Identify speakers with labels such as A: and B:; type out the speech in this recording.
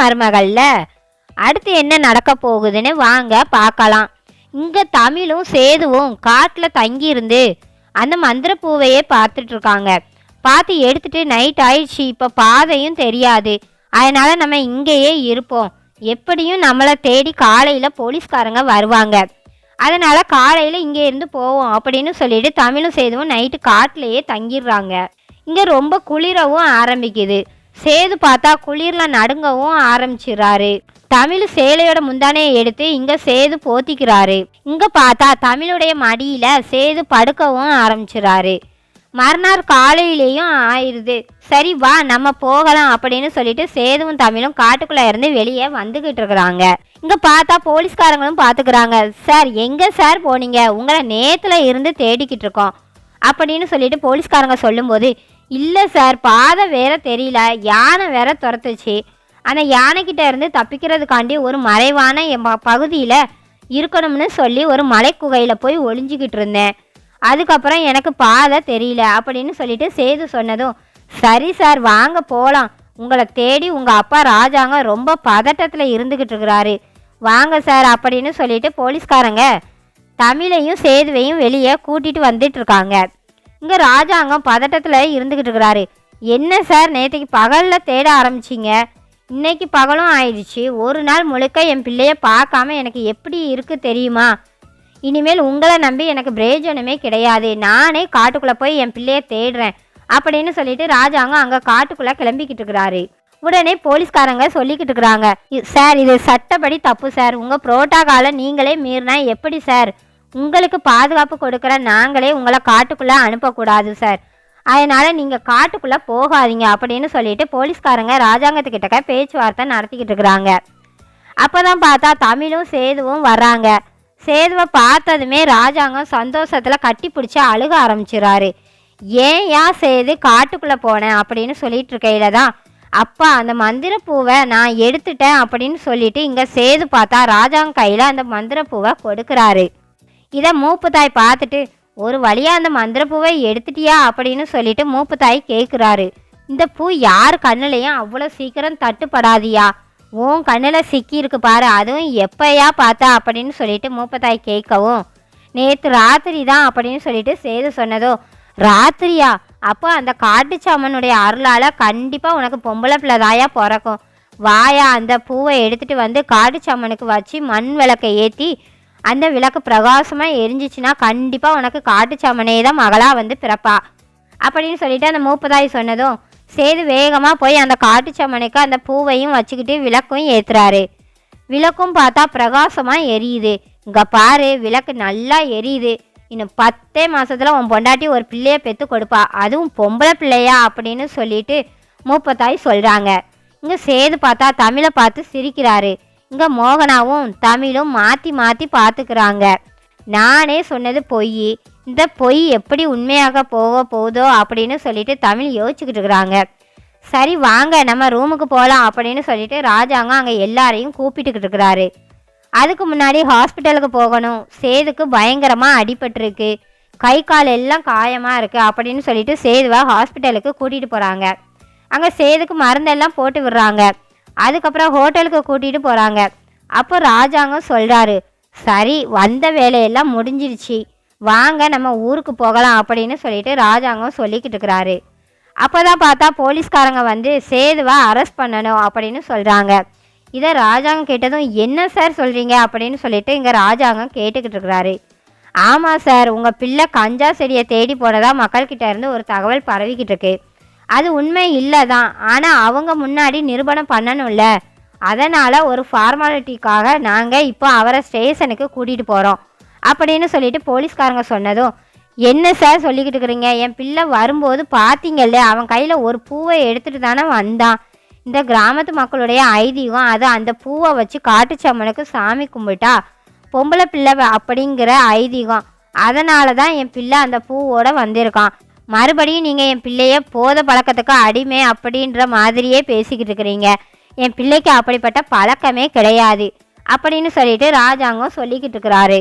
A: மருமகள்ல? அடுத்து என்ன நடக்க போகுதுன்னு வாங்க பார்க்கலாம். இங்க தமிழும் சேதுவும் காட்டில் தங்கியிருந்து அந்த மந்திர பூவையே பார்த்துட்டு இருக்காங்க. பார்த்து எடுத்துட்டு நைட் ஆயிடுச்சு. இப்போ பாதையும் தெரியாது. அதனால நம்ம இங்கேயே இருப்போம். எப்படியும் நம்மளை தேடி காலையில் போலீஸ்காரங்க வருவாங்க. அதனால காலையில் இங்கே இருந்து போவோம் அப்படின்னு சொல்லிட்டு தமிழும் சேதுவும் நைட்டு காட்டிலேயே தங்கிடுறாங்க. இங்கே ரொம்ப குளிரவும் ஆரம்பிக்குது. சேது பார்த்தா குளிரில் நடுங்கவும் ஆரம்பிச்சிடுறாரு. தமிழ் சேலையோட முந்தானையை எடுத்து இங்க சேது போத்திக்கிறாரு. இங்க பார்த்தா தமிழுடைய மடியில சேது படுக்கவும் ஆரம்பிச்சிடறாரு. மறுநாள் காலையிலேயும் ஆயிடுது சரி வா நம்ம போகலாம் அப்படின்னு சொல்லிட்டு சேதுவும் தமிழும் காட்டுக்குள்ள இருந்து வெளியே வந்துகிட்டு இருக்கிறாங்க. இங்க பார்த்தா போலீஸ்காரங்களும் பாத்துக்கிறாங்க. சார் எங்க சார் போனீங்க? உங்களை நேத்துல இருந்து தேடிக்கிட்டு இருக்கோம். அப்படின்னு சொல்லிட்டு போலீஸ்காரங்க சொல்லும்போது இல்லை சார் பாதை வேற தெரியல. யானை வேற துரத்துச்சு. அந்த யானைக்கிட்ட இருந்து தப்பிக்கிறதுக்காண்டி ஒரு மறைவான என் பகுதியில் இருக்கணும்னு சொல்லி ஒரு மலைக்குகையில் போய் ஒளிஞ்சிக்கிட்டு இருந்தேன். அதுக்கப்புறம் எனக்கு பாதை தெரியல அப்படின்னு சொல்லிட்டு சேது சொன்னதும் சரி சார் வாங்க போகலாம் உங்களை தேடி உங்கள் அப்பா ராஜாங்க ரொம்ப பதட்டத்தில் இருந்துக்கிட்டு இருக்கிறாரு. வாங்க சார் அப்படின்னு சொல்லிட்டு போலீஸ்காரங்க தமிழையும் சேதுவையும் வெளியே கூட்டிகிட்டு வந்துட்டு இருக்காங்க. இங்கே ராஜாங்கம் பதட்டத்தில் இருந்துக்கிட்டு இருக்கிறாரு. என்ன சார் நேற்றுக்கு பகலில் தேட ஆரம்பிச்சிங்க? இன்னைக்கு பகலும் ஆயிடுச்சு. ஒரு நாள் முழுக்க என் பிள்ளைய பார்க்காம எனக்கு எப்படி இருக்குது தெரியுமா? இனிமேல் உங்களை நம்பி எனக்கு பிரயோஜனமே கிடையாது. நானே காட்டுக்குள்ளே போய் என் பிள்ளைய தேடுறேன் அப்படின்னு சொல்லிட்டு ராஜாங்கம் அங்கே காட்டுக்குள்ளே கிளம்பிக்கிட்டு இருக்கிறாரு. உடனே போலீஸ்காரங்க சொல்லிக்கிட்டு இருக்கிறாங்க. "இ- சார் இது சட்டப்படி தப்பு சார். உங்கள் புரோட்டோகாலை நீங்களே மீறினா எப்படி சார்? உங்களுக்கு பாதுகாப்பு கொடுக்குற நாங்களே உங்களை காட்டுக்குள்ளே அனுப்பக்கூடாது சார் அதனால் நீங்கள் காட்டுக்குள்ளே போகாதீங்க அப்படின்னு சொல்லிட்டு போலீஸ்காரங்க ராஜாங்கத்துக்கிட்டக்க பேச்சுவார்த்தை நடத்திக்கிட்டு இருக்கிறாங்க. அப்போ தான் பார்த்தா தமிழும் சேதுவும் வர்றாங்க. சேதுவை பார்த்ததுமே ராஜாங்கம் சந்தோஷத்தில் கட்டி பிடிச்சி அழுக ஆரம்பிச்சிடுறாரு ஏன் ஏன் சேது காட்டுக்குள்ளே போனேன் அப்படின்னு சொல்லிட்டு இருக்கையில தான் அப்பா அந்த மந்திர பூவை நான் எடுத்துட்டேன் அப்படின்னு சொல்லிட்டு இங்கே சேது பார்த்தா ராஜாங்க கையில் அந்த மந்திர பூவை கொடுக்குறாரு. இதை மூப்புத்தாய் பார்த்துட்டு ஒரு வழியாக அந்த மந்திரப்பூவை எடுத்துட்டியா? அப்படின்னு சொல்லிட்டு மூப்புத்தாய் கேட்குறாரு இந்த பூ யார் கண்ணுலையும் அவ்வளோ சீக்கிரம் தட்டுப்படாதியா? உன் கண்ணில் சிக்கியிருக்கு பாரு அதுவும் எப்பயா பார்த்தா? அப்படின்னு சொல்லிட்டு மூப்பத்தாய் கேட்கவும் நேற்று ராத்திரி தான் அப்படின்னு சொல்லிட்டு சேது சொன்னதோ ராத்திரியா? அப்போ அந்த காட்டுச்சாமனுடைய அருளால் கண்டிப்பாக உனக்கு பொம்பளை பிள்ளதாயா பிறக்கும். வாயா அந்த பூவை எடுத்துட்டு வந்து காட்டுச்சாமனுக்கு வச்சு மண் விளக்கை ஏற்றி அந்த விளக்கு பிரகாசமாக எரிஞ்சிச்சுன்னா கண்டிப்பாக உனக்கு காட்டுச்சாமனே தான் மகளாக வந்து பிறப்பா. அப்படின்னு சொல்லிட்டு அந்த மூப்பதாய் சொன்னதும் சேது வேகமாக போய் அந்த காட்டுச்சாமனுக்கு அந்த பூவையும் வச்சுக்கிட்டு விளக்கும் ஏற்றுறாரு விளக்கும் பார்த்தா பிரகாசமாக எரியுது. இங்கே பாரு விளக்கு நல்லா எரியுது. இன்னும் பத்தே மாதத்தில் உன் பொண்டாட்டி ஒரு பிள்ளையை பெற்று கொடுப்பா. அதுவும் பொம்பளை பிள்ளையா அப்படின்னு சொல்லிட்டு மூப்பத்தாய் சொல்கிறாங்க இங்கே சேது பார்த்தா தமிழை பார்த்து சிரிக்கிறாரு. இங்கே மோகனாவும் தமிழும் மாற்றி மாற்றி பார்த்துக்கிறாங்க நானே சொன்னது பொய். இந்த பொய் எப்படி உண்மையாக போக போகுதோ அப்படின்னு சொல்லிட்டு தமிழ் யோசிச்சுக்கிட்டு இருக்கிறாங்க. சரி வாங்க நம்ம ரூமுக்கு போகலாம் அப்படின்னு சொல்லிட்டு ராஜாங்க அங்கே எல்லாரையும் கூப்பிட்டுக்கிட்டு இருக்கிறாரு. அதுக்கு முன்னாடி ஹாஸ்பிட்டலுக்கு போகணும். சேதுக்கு பயங்கரமாக அடிபட்டிருக்கு. கை கால் எல்லாம் காயமாக இருக்குது அப்படின்னு சொல்லிட்டு சேதுவை ஹாஸ்பிட்டலுக்கு கூட்டிகிட்டு போகிறாங்க அங்கே சேதுக்கு மருந்தெல்லாம் போட்டு விடுறாங்க. அதுக்கப்புறம் ஹோட்டலுக்கு கூட்டிகிட்டு போகிறாங்க அப்போ ராஜாங்கம் சொல்கிறாரு சரி வந்த வேலையெல்லாம் முடிஞ்சிருச்சு. வாங்க நம்ம ஊருக்கு போகலாம் அப்படின்னு சொல்லிட்டு ராஜாங்கம் சொல்லிக்கிட்டு இருக்கிறாரு. அப்போ தான் பார்த்தா போலீஸ்காரங்க வந்து சேதுவை அரெஸ்ட் பண்ணணும் அப்படின்னு சொல்கிறாங்க இதை ராஜாங்கம் கேட்டதும் என்ன சார் சொல்கிறீங்க அப்படின்னு சொல்லிட்டு இங்கே ராஜாங்கம் கேட்டுக்கிட்டு இருக்கிறாரு. ஆமாம் சார் உங்கள் பிள்ளை கஞ்சா செடியை தேடி போனதாக மக்கள்கிட்ட இருந்து ஒரு தகவல் பரவிக்கிட்டு இருக்கு. அது உண்மை இல்லை தான் ஆனால் அவங்க முன்னாடி நிரூபணம் பண்ணணும்ல. அதனால் ஒரு ஃபார்மாலிட்டிக்காக நாங்கள் இப்போ அவரை ஸ்டேஷனுக்கு கூட்டிகிட்டு போகிறோம் அப்படின்னு சொல்லிட்டு போலீஸ்காரங்க சொன்னதும் என்ன சார் சொல்லிக்கிட்டு இருக்கிறீங்க? என் பிள்ளை வரும்போது பார்த்தீங்கல்ல அவன் கையில் ஒரு பூவை எடுத்துகிட்டு தானே வந்தான். இந்த கிராமத்து மக்களுடைய ஐதீகம் அது அந்த பூவை வச்சு காட்டுச்சம்மனுக்கு சாமி கும்பிட்டா பொம்பளை பிள்ளை அப்படிங்கிற ஐதீகம். அதனால தான் என் பிள்ளை அந்த பூவோடு வந்திருக்கான். மறுபடியும் நீங்கள் என் பிள்ளைய போத பழக்கத்துக்கு அடிமை அப்படின்ற மாதிரியே பேசிக்கிட்டு இருக்கிறீங்க. என் பிள்ளைக்கு அப்படிப்பட்ட பழக்கமே கிடையாது. அப்படின்னு சொல்லிட்டு ராஜாங்கம் சொல்லிக்கிட்டு இருக்கிறாரு.